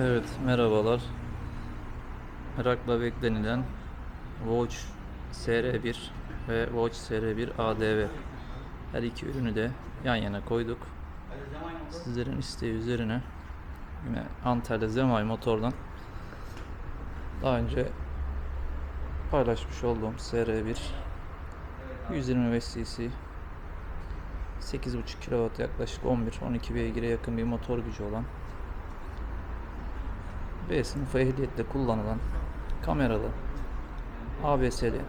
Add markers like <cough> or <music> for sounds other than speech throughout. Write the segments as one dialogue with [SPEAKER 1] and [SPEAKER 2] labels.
[SPEAKER 1] Evet, merhabalar. Merakla beklenilen Watch SR1 ve Watch SR1 ADV her iki ürünü de yan yana koyduk. Sizlerin isteği üzerine yine Antalya Zemay motordan daha önce paylaşmış olduğum SR1 125 cc 8.5 kW yaklaşık 11-12 beygire yakın bir motor gücü olan B sınıfı ehliyetle kullanılan kameralı, ABS'li,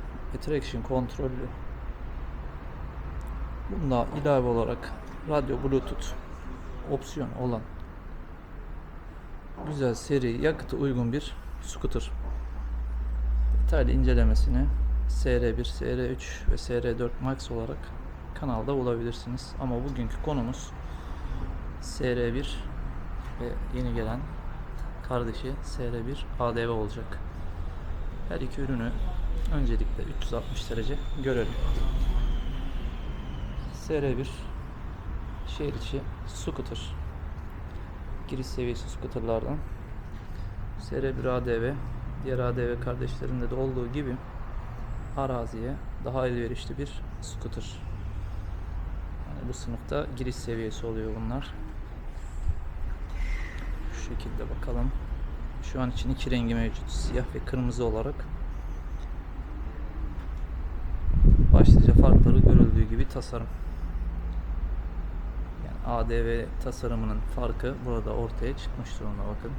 [SPEAKER 1] traction kontrollü bunda ilave olarak radyo bluetooth opsiyon olan güzel seri yakıtı uygun bir scooter. Detaylı incelemesini SR1, SR3 ve SR4 Max olarak kanalda bulabilirsiniz. Ama bugünkü konumuz SR1 ve yeni gelen kardeşi SR1 ADV olacak. Her iki ürünü öncelikle 360 derece görelim. SR1 şehir içi scooter. Giriş seviyesi scooterlardan. SR1 ADV diğer ADV kardeşlerinde de olduğu gibi araziye daha elverişli bir scooter. Yani bu sınıfta giriş seviyesi oluyor bunlar. Şekilde bakalım. Şu an için iki rengi mevcut. Siyah ve kırmızı olarak. Başlıca farkları görüldüğü gibi tasarım. Yani ADV tasarımının farkı burada ortaya çıkmış durumda bakın.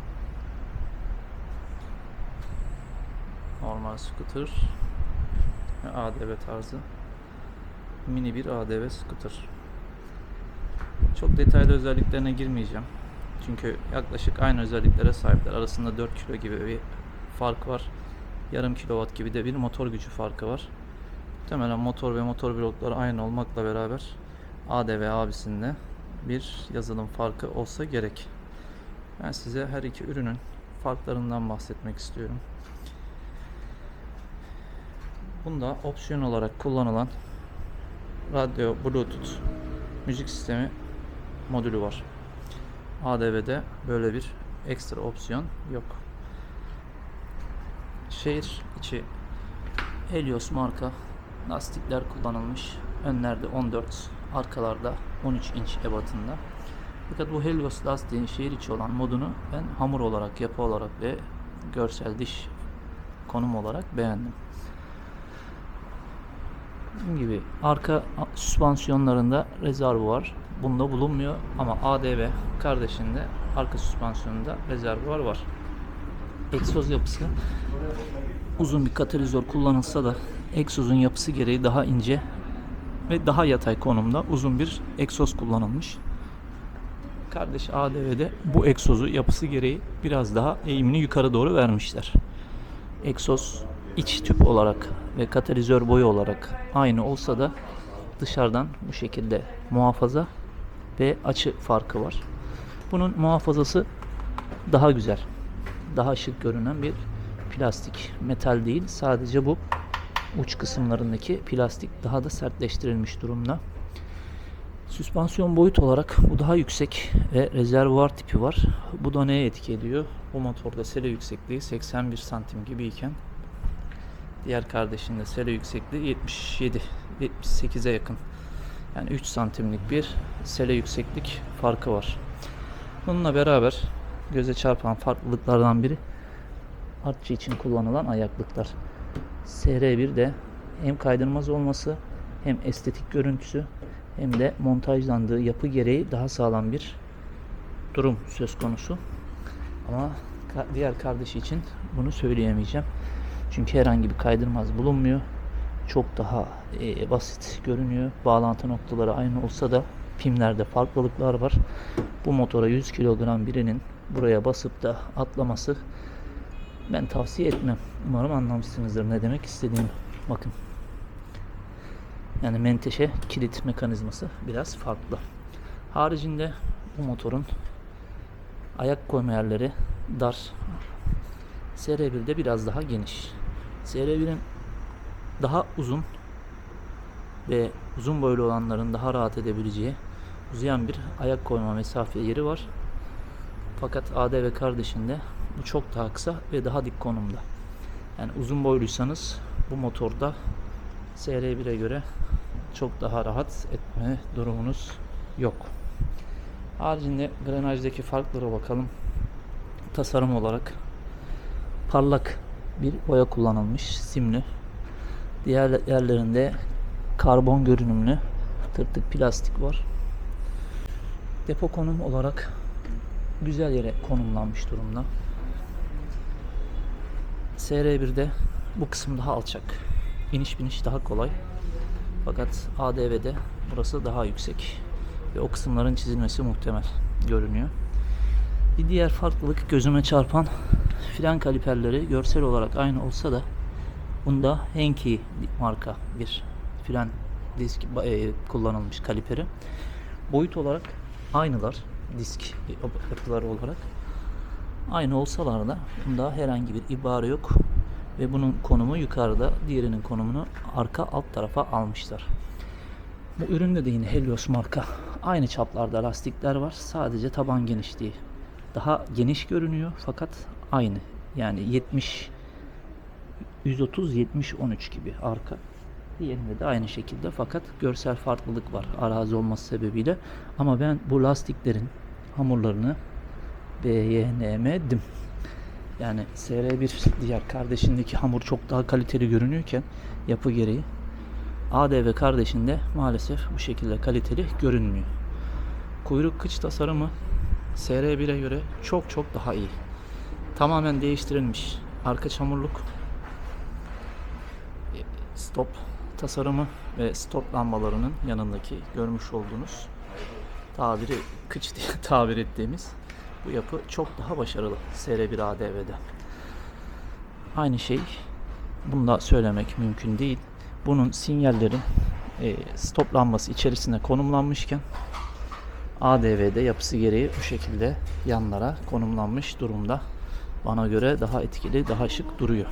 [SPEAKER 1] Normal scooter ADV tarzı mini bir ADV scooter. Çok detaylı özelliklerine girmeyeceğim. Çünkü yaklaşık aynı özelliklere sahipler. Arasında 4 kilo gibi bir fark var. Yarım kilowatt gibi de bir motor gücü farkı var. Muhtemelen motor ve motor blokları aynı olmakla beraber ADV abisinde bir yazılım farkı olsa gerek. Ben size her iki ürünün farklarından bahsetmek istiyorum. Bunda opsiyon olarak kullanılan radyo, bluetooth, müzik sistemi modülü var. ADV'de böyle bir ekstra opsiyon yok. Şehir içi Helios marka lastikler kullanılmış. Önlerde 14, arkalarda 13 inç ebatında. Fakat bu Helios lastiğin şehir içi olan modunu ben hamur olarak, yapı olarak ve görsel diş konum olarak beğendim. Dediğim gibi arka süspansiyonlarında rezervuar bunda bulunmuyor ama ADV kardeşinde arka süspansiyonunda rezervuar var. Egzoz yapısı uzun bir katalizör kullanılsa da egzozun yapısı gereği daha ince ve daha yatay konumda uzun bir egzoz kullanılmış. Kardeş ADV'de bu egzozu yapısı gereği biraz daha eğimini yukarı doğru vermişler. Egzoz iç tüp olarak ve katalizör boyu olarak aynı olsa da dışarıdan bu şekilde muhafaza ve açı farkı var. Bunun muhafazası daha güzel. Daha şık görünen bir plastik. Metal değil. Sadece bu uç kısımlarındaki plastik daha da sertleştirilmiş durumda. Süspansiyon boyut olarak bu daha yüksek ve rezervuar tipi var. Bu da neye etki ediyor? Bu motorda sele yüksekliği 81 santim gibiyken diğer kardeşinde sele yüksekliği 77 78'e yakın. Yani 3 santimlik bir sele yükseklik farkı var. Bununla beraber göze çarpan farklılıklardan biri artçı için kullanılan ayaklıklar. SR1'de hem kaydırmaz olması hem estetik görüntüsü hem de montajlandığı yapı gereği daha sağlam bir durum söz konusu. Ama diğer kardeşi için bunu söyleyemeyeceğim. Çünkü herhangi bir kaydırmaz bulunmuyor. Çok daha e, basit görünüyor. Bağlantı noktaları aynı olsa da pimlerde farklılıklar var. Bu motora 100 kilogram birinin buraya basıp da atlaması ben tavsiye etmem. Umarım anlamışsınızdır ne demek istediğimi. Bakın. Yani menteşe kilit mekanizması biraz farklı. Haricinde bu motorun ayak koyma yerleri dar. SR1'de biraz daha geniş. SR1'in daha uzun ve uzun boylu olanların daha rahat edebileceği uzayan bir ayak koyma mesafe yeri var. Fakat ADV kardeşinde bu çok daha kısa ve daha dik konumda. Yani uzun boyluysanız bu motorda SR1'e göre çok daha rahat etme durumunuz yok. Haricinde grenajdaki farklara bakalım. Tasarım olarak parlak bir boya kullanılmış simli. Diğer yerlerinde karbon görünümlü tırtık plastik var. Depo konum olarak güzel yere konumlanmış durumda. SR1'de bu kısım daha alçak. İniş biniş daha kolay. Fakat ADV'de burası daha yüksek. Ve o kısımların çizilmesi muhtemel görünüyor. Bir diğer farklılık gözüme çarpan fren kaliperleri görsel olarak aynı olsa da bunda Henke marka bir fren disk e, kullanılmış kaliperi. Boyut olarak aynılar disk yapıları olarak. Aynı olsalar da bunda herhangi bir ibare yok ve bunun konumu yukarıda, diğerinin konumunu arka alt tarafa almışlar. Bu üründe de yine Helios marka aynı çaplarda lastikler var. Sadece taban genişliği daha geniş görünüyor fakat aynı. Yani 70 130 70 13 gibi arka. Diğerinde de aynı şekilde fakat görsel farklılık var arazi olması sebebiyle. Ama ben bu lastiklerin hamurlarını beğenemedim. Yani SR1 diğer kardeşindeki hamur çok daha kaliteli görünüyorken yapı gereği ADV kardeşinde maalesef bu şekilde kaliteli görünmüyor. Kuyruk kıç tasarımı SR1'e göre çok çok daha iyi. Tamamen değiştirilmiş. Arka çamurluk stop tasarımı ve stop lambalarının yanındaki görmüş olduğunuz tabiri kıç <laughs> diye tabir ettiğimiz bu yapı çok daha başarılı SR1 ADV'de. Aynı şey bunu da söylemek mümkün değil. Bunun sinyalleri e, stop lambası içerisine konumlanmışken ADV'de yapısı gereği bu şekilde yanlara konumlanmış durumda. Bana göre daha etkili, daha şık duruyor.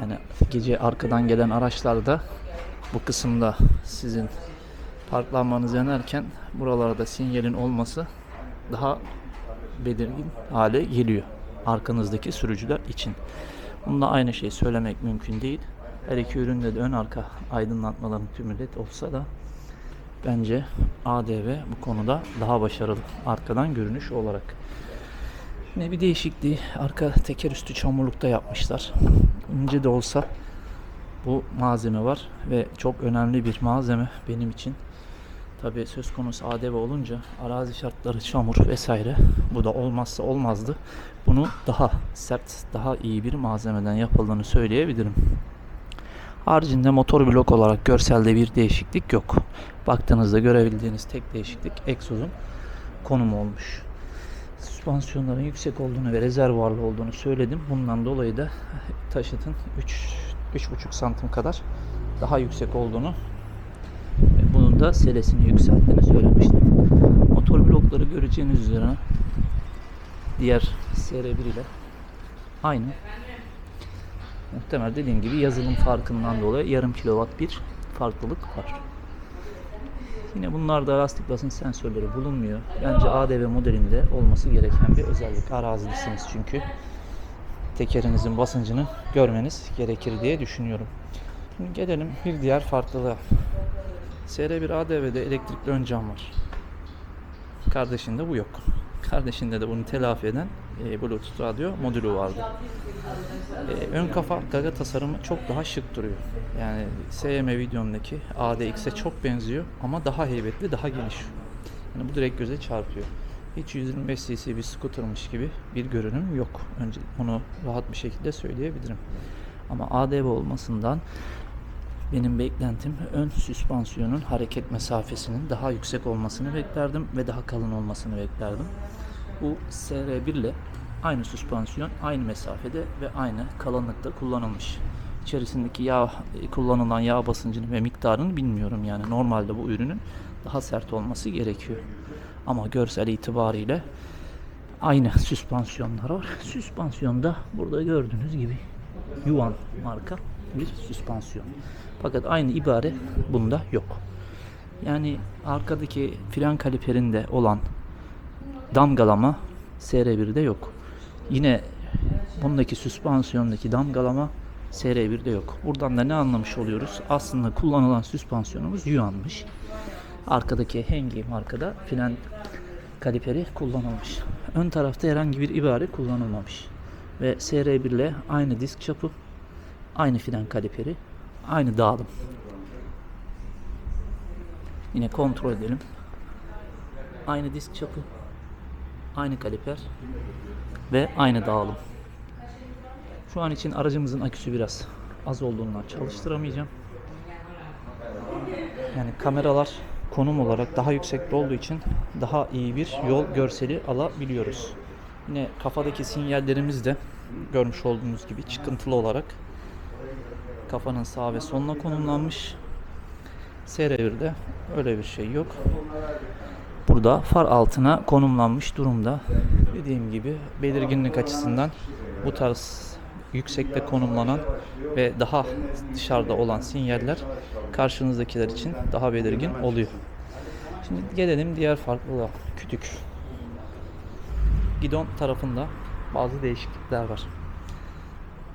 [SPEAKER 1] Yani gece arkadan gelen araçlarda bu kısımda sizin parklanmanız yanarken buralarda sinyalin olması daha belirgin hale geliyor arkanızdaki sürücüler için. Bunda aynı şeyi söylemek mümkün değil. Her iki üründe de ön arka aydınlatmaların tümü olsa da bence ADV bu konuda daha başarılı arkadan görünüş olarak. Yine bir değişikliği arka teker üstü çamurlukta yapmışlar. İnce de olsa bu malzeme var ve çok önemli bir malzeme benim için. Tabi söz konusu ADV olunca arazi şartları çamur vesaire bu da olmazsa olmazdı. Bunu daha sert, daha iyi bir malzemeden yapıldığını söyleyebilirim. Haricinde motor blok olarak görselde bir değişiklik yok. Baktığınızda görebildiğiniz tek değişiklik egzozun konumu olmuş. Süspansiyonların yüksek olduğunu ve rezervuarlı olduğunu söyledim. Bundan dolayı da taşıtın 3 3,5 santim kadar daha yüksek olduğunu ve bunun da selesini yükselttiğini söylemiştim. Motor blokları göreceğiniz üzere diğer SR1 ile aynı. Muhtemel dediğim gibi yazılım farkından dolayı yarım kilowatt bir farklılık var. Yine bunlarda lastik basınç sensörleri bulunmuyor. Bence ADV modelinde olması gereken bir özellik. Arazidesiniz çünkü. Tekerinizin basıncını görmeniz gerekir diye düşünüyorum. Şimdi gelelim bir diğer farklılığa. SR1 ADV'de elektrikli ön cam var. Kardeşinde bu yok. Kardeşinde de bunu telafi eden e, Bluetooth radyo modülü vardı. E, ön kafa gaga tasarımı çok daha şık duruyor. Yani SM videomdaki ADX'e çok benziyor ama daha heybetli, daha geniş. Yani bu direkt göze çarpıyor. Hiç 125 cc bir scootermış gibi bir görünüm yok. Önce onu rahat bir şekilde söyleyebilirim. Ama ADV olmasından benim beklentim ön süspansiyonun hareket mesafesinin daha yüksek olmasını beklerdim ve daha kalın olmasını beklerdim. Bu SR1 ile aynı süspansiyon aynı mesafede ve aynı kalınlıkta kullanılmış. İçerisindeki yağ kullanılan yağ basıncını ve miktarını bilmiyorum yani normalde bu ürünün daha sert olması gerekiyor. Ama görsel itibariyle aynı süspansiyonlar var. Süspansiyonda burada gördüğünüz gibi Yuan marka bir süspansiyon. Fakat aynı ibare bunda yok. Yani arkadaki fren kaliperinde olan damgalama SR1'de yok. Yine bundaki süspansiyondaki damgalama SR1'de yok. Buradan da ne anlamış oluyoruz? Aslında kullanılan süspansiyonumuz Yuan'mış. Arkadaki Hengi markada fren kaliperi kullanılmış. Ön tarafta herhangi bir ibare kullanılmamış. Ve SR1 ile aynı disk çapı, aynı fren kaliperi, aynı dağılım. Yine kontrol edelim. Aynı disk çapı, aynı kaliper ve aynı dağılım. Şu an için aracımızın aküsü biraz az olduğundan çalıştıramayacağım. Yani kameralar konum olarak daha yüksekte olduğu için daha iyi bir yol görseli alabiliyoruz. Yine kafadaki sinyallerimiz de görmüş olduğunuz gibi çıkıntılı olarak kafanın sağ ve soluna konumlanmış. SR1'de öyle bir şey yok. Burada far altına konumlanmış durumda. Dediğim gibi belirginlik açısından bu tarz yüksekte konumlanan ve daha dışarıda olan sinyaller karşınızdakiler için daha belirgin oluyor. Şimdi gelelim diğer farklılığa. Kütük. Gidon tarafında bazı değişiklikler var.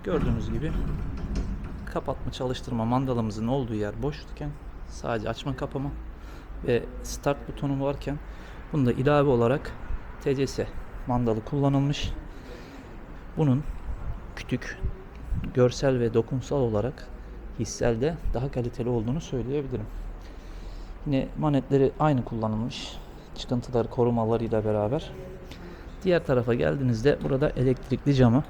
[SPEAKER 1] Gördüğünüz gibi kapatma çalıştırma mandalımızın olduğu yer boşken sadece açma kapama ve start butonu varken bunda ilave olarak TCS mandalı kullanılmış. Bunun kütük görsel ve dokunsal olarak hisselde daha kaliteli olduğunu söyleyebilirim. Yine manetleri aynı kullanılmış. Çıkıntıları korumalarıyla beraber. Diğer tarafa geldiğinizde burada elektrikli camı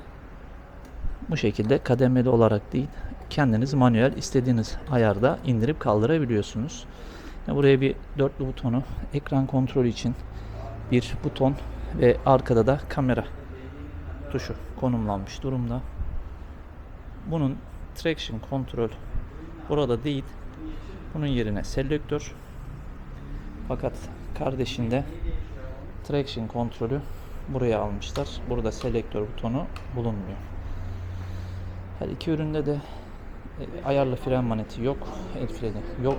[SPEAKER 1] bu şekilde kademeli olarak değil kendiniz manuel istediğiniz ayarda indirip kaldırabiliyorsunuz. Buraya bir dörtlü butonu ekran kontrolü için bir buton ve arkada da kamera tuşu konumlanmış durumda. Bunun traction kontrol burada değil. Bunun yerine selektör. Fakat kardeşinde traction kontrolü buraya almışlar. Burada selektör butonu bulunmuyor. Her iki üründe de e, ayarlı fren maneti yok. El freni yok.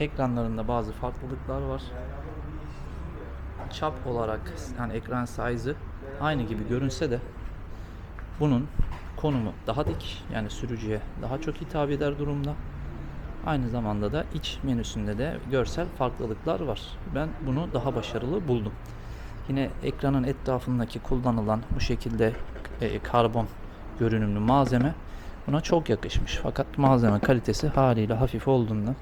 [SPEAKER 1] Ekranlarında bazı farklılıklar var. Çap olarak yani ekran size'ı aynı gibi görünse de bunun konumu daha dik yani sürücüye daha çok hitap eder durumda. Aynı zamanda da iç menüsünde de görsel farklılıklar var. Ben bunu daha başarılı buldum. Yine ekranın etrafındaki kullanılan bu şekilde e, karbon görünümlü malzeme buna çok yakışmış. Fakat malzeme kalitesi haliyle hafif olduğundan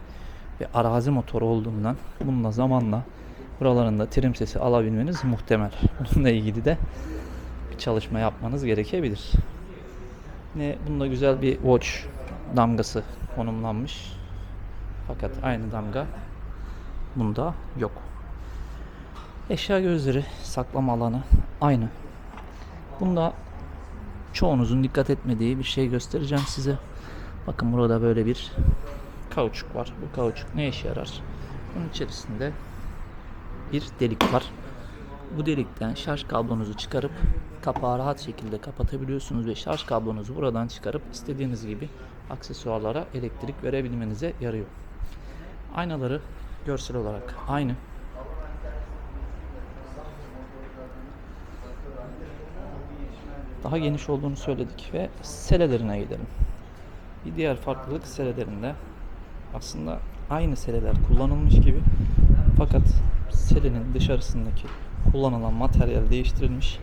[SPEAKER 1] ve arazi motoru olduğundan bununla zamanla buralarında trim sesi alabilmeniz muhtemel. <laughs> Bununla ilgili de bir çalışma yapmanız gerekebilir. Yine bunda güzel bir watch damgası konumlanmış. Fakat aynı damga bunda yok. Eşya gözleri saklama alanı aynı. Bunda çoğunuzun dikkat etmediği bir şey göstereceğim size. Bakın burada böyle bir kauçuk var. Bu kauçuk ne işe yarar? Bunun içerisinde bir delik var. Bu delikten şarj kablonuzu çıkarıp kapağı rahat şekilde kapatabiliyorsunuz ve şarj kablonuzu buradan çıkarıp istediğiniz gibi aksesuarlara elektrik verebilmenize yarıyor. Aynaları görsel olarak aynı. Daha geniş olduğunu söyledik ve selelerine gidelim. Bir diğer farklılık selelerinde aslında aynı seleler kullanılmış gibi fakat selenin dışarısındaki kullanılan materyal değiştirilmiş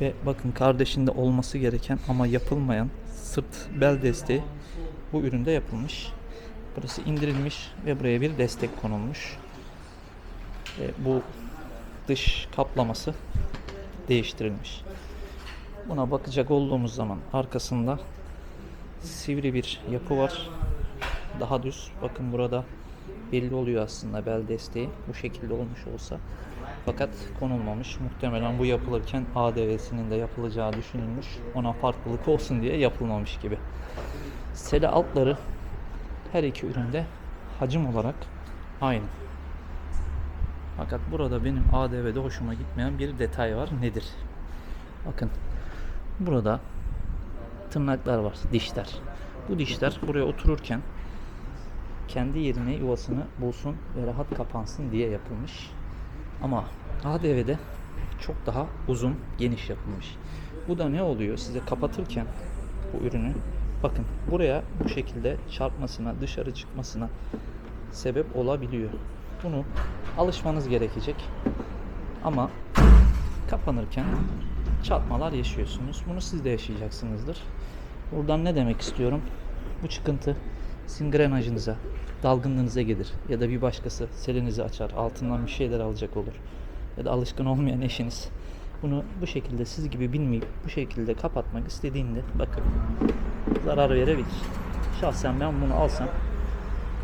[SPEAKER 1] ve bakın kardeşinde olması gereken ama yapılmayan sırt bel desteği bu üründe yapılmış. Burası indirilmiş ve buraya bir destek konulmuş. Ve bu dış kaplaması değiştirilmiş. Buna bakacak olduğumuz zaman arkasında sivri bir yapı var. Daha düz. Bakın burada belli oluyor aslında bel desteği. Bu şekilde olmuş olsa. Fakat konulmamış. Muhtemelen bu yapılırken ADV'sinin de yapılacağı düşünülmüş. Ona farklılık olsun diye yapılmamış gibi. Sele altları her iki üründe hacim olarak aynı. Fakat burada benim ADV'de hoşuma gitmeyen bir detay var. Nedir? Bakın burada tırnaklar var, dişler. Bu dişler buraya otururken kendi yerine yuvasını bulsun ve rahat kapansın diye yapılmış. Ama ADV'de çok daha uzun, geniş yapılmış. Bu da ne oluyor? Size kapatırken bu ürünü bakın buraya bu şekilde çarpmasına, dışarı çıkmasına sebep olabiliyor. Bunu alışmanız gerekecek. Ama kapanırken çarpmalar yaşıyorsunuz. Bunu siz de yaşayacaksınızdır. Buradan ne demek istiyorum? Bu çıkıntı sizin grenajınıza, dalgınlığınıza gelir. Ya da bir başkası selinizi açar, altından bir şeyler alacak olur. Ya da alışkın olmayan eşiniz. Bunu bu şekilde siz gibi bilmeyip bu şekilde kapatmak istediğinde bakın zarar verebilir. Şahsen ben bunu alsam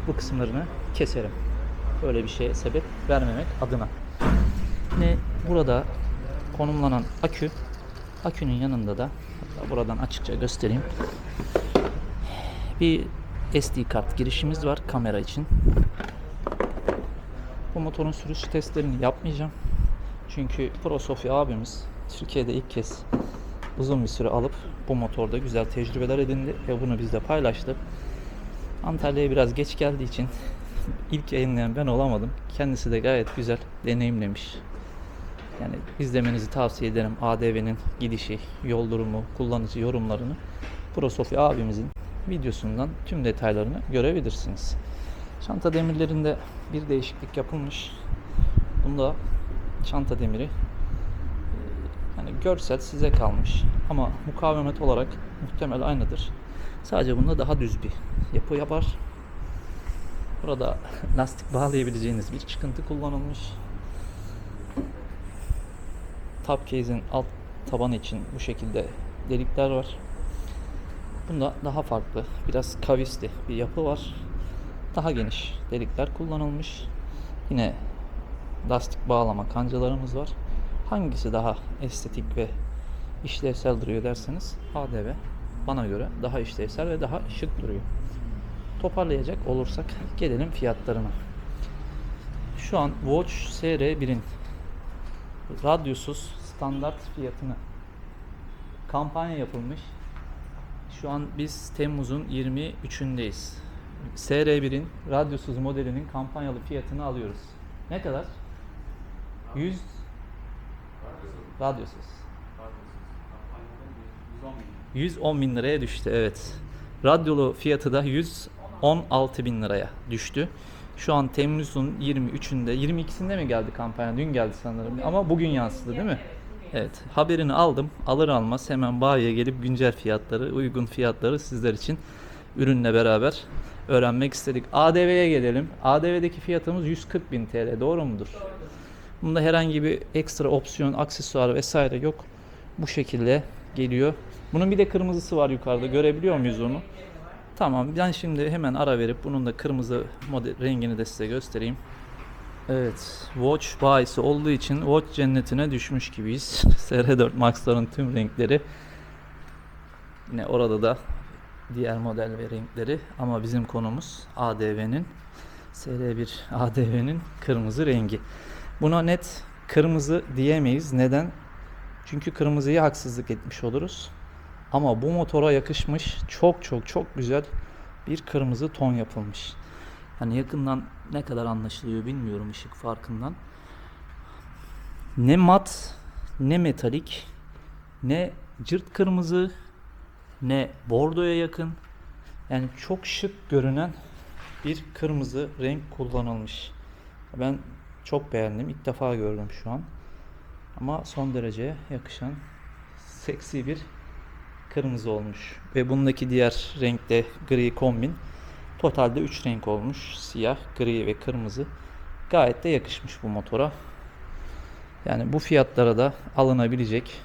[SPEAKER 1] bu kısımlarını keserim. Böyle bir şeye sebep vermemek adına. Yine burada konumlanan akü akünün yanında da hatta buradan açıkça göstereyim. Bir SD kart girişimiz var kamera için. Bu motorun sürüş testlerini yapmayacağım. Çünkü Pro Sofya abimiz Türkiye'de ilk kez uzun bir süre alıp bu motorda güzel tecrübeler edindi ve bunu bizle paylaştı. Antalya'ya biraz geç geldiği için ilk yayınlayan ben olamadım. Kendisi de gayet güzel deneyimlemiş. Yani izlemenizi tavsiye ederim. ADV'nin gidişi, yol durumu, kullanıcı yorumlarını Pro Sofya abimizin videosundan tüm detaylarını görebilirsiniz. Çanta demirlerinde bir değişiklik yapılmış. Bunda çanta demiri e, yani görsel size kalmış ama mukavemet olarak muhtemel aynıdır. Sadece bunda daha düz bir yapı yapar. Burada <laughs> lastik bağlayabileceğiniz bir çıkıntı kullanılmış. Top case'in alt tabanı için bu şekilde delikler var. Bunda daha farklı, biraz kavisli bir yapı var. Daha geniş delikler kullanılmış. Yine lastik bağlama kancalarımız var. Hangisi daha estetik ve işlevsel duruyor derseniz ADV bana göre daha işlevsel ve daha şık duruyor. Toparlayacak olursak gelelim fiyatlarına. Şu an Watch SR1'in radyosuz standart fiyatını kampanya yapılmış. Şu an biz Temmuz'un 23'ündeyiz. SR1'in radyosuz modelinin kampanyalı fiyatını alıyoruz. Ne kadar? 100 radyosuz. 110 bin liraya düştü evet. Radyolu fiyatı da 116 bin liraya düştü. Şu an Temmuz'un 23'ünde, 22'sinde mi geldi kampanya? Dün geldi sanırım ama bugün yansıdı değil mi? Evet, haberini aldım. Alır almaz hemen bayiye gelip güncel fiyatları, uygun fiyatları sizler için ürünle beraber öğrenmek istedik. ADV'ye gelelim. ADV'deki fiyatımız 140 bin TL. Doğru mudur? Bunda herhangi bir ekstra opsiyon, aksesuar vesaire yok. Bu şekilde geliyor. Bunun bir de kırmızısı var yukarıda. Görebiliyor muyuz onu? Tamam. Ben şimdi hemen ara verip bunun da kırmızı model rengini de size göstereyim. Evet, Watch bayisi olduğu için Watch cennetine düşmüş gibiyiz. <laughs> SR4 Max'ların tüm renkleri. Yine orada da diğer model ve renkleri ama bizim konumuz ADV'nin SR1 ADV'nin kırmızı rengi. Buna net kırmızı diyemeyiz. Neden? Çünkü kırmızıya haksızlık etmiş oluruz. Ama bu motora yakışmış çok çok çok güzel bir kırmızı ton yapılmış. Hani yakından ne kadar anlaşılıyor bilmiyorum ışık farkından. Ne mat, ne metalik, ne cırt kırmızı, ne bordoya yakın. Yani çok şık görünen bir kırmızı renk kullanılmış. Ben çok beğendim. İlk defa gördüm şu an. Ama son derece yakışan seksi bir kırmızı olmuş. Ve bundaki diğer renkte gri kombin. Totalde 3 renk olmuş. Siyah, gri ve kırmızı. Gayet de yakışmış bu motora. Yani bu fiyatlara da alınabilecek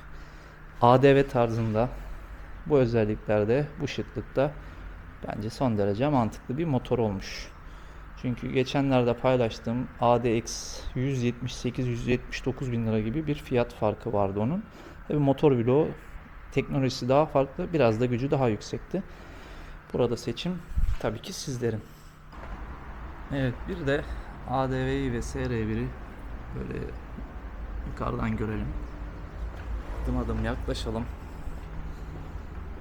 [SPEAKER 1] ADV tarzında bu özelliklerde, bu şıklıkta bence son derece mantıklı bir motor olmuş. Çünkü geçenlerde paylaştığım ADX 178-179 bin lira gibi bir fiyat farkı vardı onun. Tabi motor bloğu teknolojisi daha farklı, biraz da gücü daha yüksekti. Burada seçim tabii ki sizlerin. Evet bir de ADV'yi ve SR1'i böyle yukarıdan görelim. Adım adım yaklaşalım.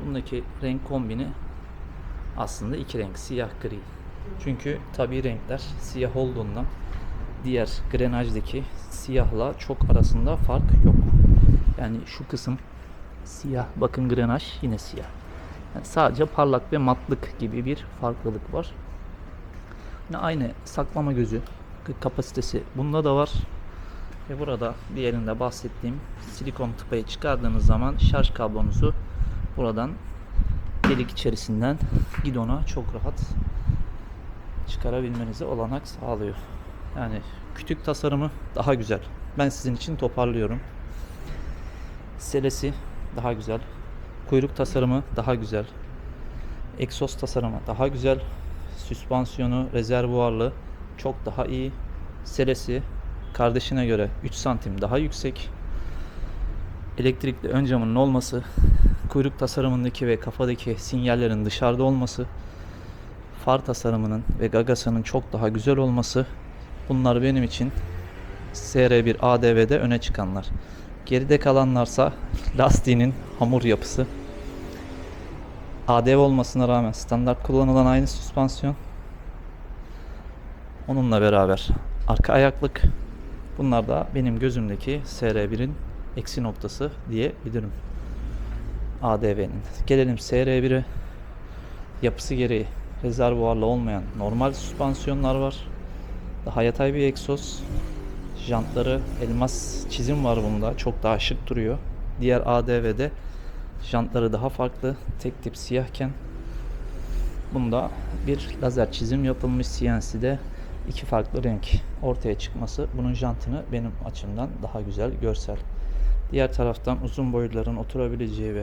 [SPEAKER 1] Bundaki renk kombini aslında iki renk siyah gri. Çünkü tabi renkler siyah olduğundan diğer grenajdaki siyahla çok arasında fark yok. Yani şu kısım siyah. Bakın grenaj yine siyah. Sadece parlak ve matlık gibi bir farklılık var. Yine aynı saklama gözü kapasitesi bunda da var. Ve burada diğerinde bahsettiğim silikon tıpayı çıkardığınız zaman şarj kablonuzu buradan delik içerisinden gidona çok rahat çıkarabilmenize olanak sağlıyor. Yani kütük tasarımı daha güzel. Ben sizin için toparlıyorum. Selesi daha güzel. Kuyruk tasarımı daha güzel. Egzoz tasarımı daha güzel. Süspansiyonu, rezervuarlı çok daha iyi. Selesi kardeşine göre 3 santim daha yüksek. Elektrikli ön camının olması, kuyruk tasarımındaki ve kafadaki sinyallerin dışarıda olması, far tasarımının ve gagasının çok daha güzel olması bunlar benim için SR1 ADV'de öne çıkanlar. Geride kalanlarsa lastiğinin hamur yapısı. ADV olmasına rağmen standart kullanılan aynı süspansiyon. Onunla beraber arka ayaklık. Bunlar da benim gözümdeki SR1'in eksi noktası diyebilirim. ADV'nin. Gelelim SR1'e. Yapısı gereği rezervuarlı olmayan normal süspansiyonlar var. Daha yatay bir egzoz. Jantları elmas çizim var bunda. Çok daha şık duruyor. Diğer ADV'de jantları daha farklı. Tek tip siyahken bunda bir lazer çizim yapılmış CNC'de iki farklı renk ortaya çıkması bunun jantını benim açımdan daha güzel görsel. Diğer taraftan uzun boyluların oturabileceği ve